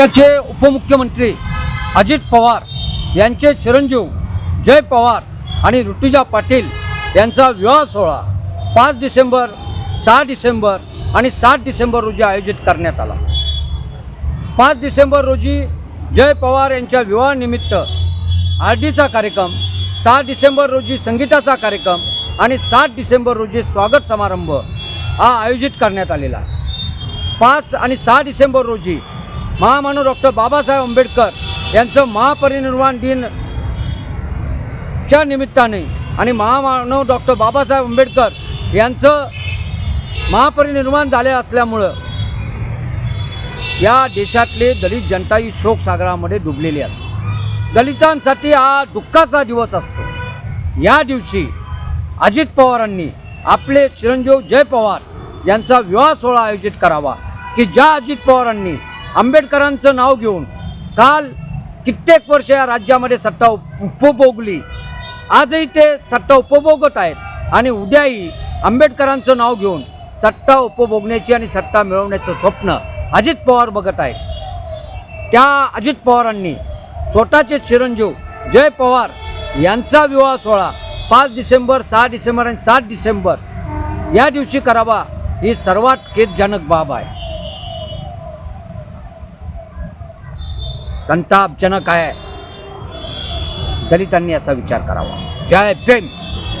राज्याचे उपमुख्यमंत्री अजित पवार यांचे चिरंजीव जय पवार आणि ऋतुजा पाटील यांचा विवाह सोहळा पाच डिसेंबर सहा डिसेंबर आणि सात डिसेंबर रोजी आयोजित करण्यात आला. पाच डिसेंबर रोजी जय पवार यांच्या विवाहानिमित्त आरडीचा कार्यक्रम सहा डिसेंबर रोजी संगीताचा कार्यक्रम आणि सात डिसेंबर रोजी स्वागत समारंभ हा आयोजित करण्यात आलेला. पाच आणि सहा डिसेंबर रोजी महामानव डॉक्टर बाबासाहेब आंबेडकर यांचं महापरिनिर्वाण दिन च्या निमित्ताने आणि महामानव डॉक्टर बाबासाहेब आंबेडकर यांचं महापरिनिर्वाण झाले असल्यामुळं या देशातले दलित जनता ही शोकसागरामध्ये डुबलेली असते. दलितांसाठी हा दुःखाचा दिवस असतो. या दिवशी अजित पवारांनी आपले चिरंजीव जय पवार यांचा विवाह सोहळा आयोजित करावा की ज्या अजित पवारांनी आंबेडकरांचं नाव घेऊन काल कित्येक वर्ष या राज्यामध्ये सत्ता उपभोगली. आजही ते सत्ता उपभोगत आहेत आणि उद्याही आंबेडकरांचं नाव घेऊन सत्ता उपभोगण्याची आणि सत्ता मिळवण्याचं स्वप्न अजित पवार बघत आहेत. त्या अजित पवारांनी स्वतःचे चिरंजीव जय पवार यांचा विवाह सोहळा पाच डिसेंबर सहा डिसेंबर आणि सात डिसेंबर या दिवशी करावा ही सर्वात खेदजनक बाब आहे. संतापजनक आहे. दलितांनी याचा विचार करावा. जय भीम.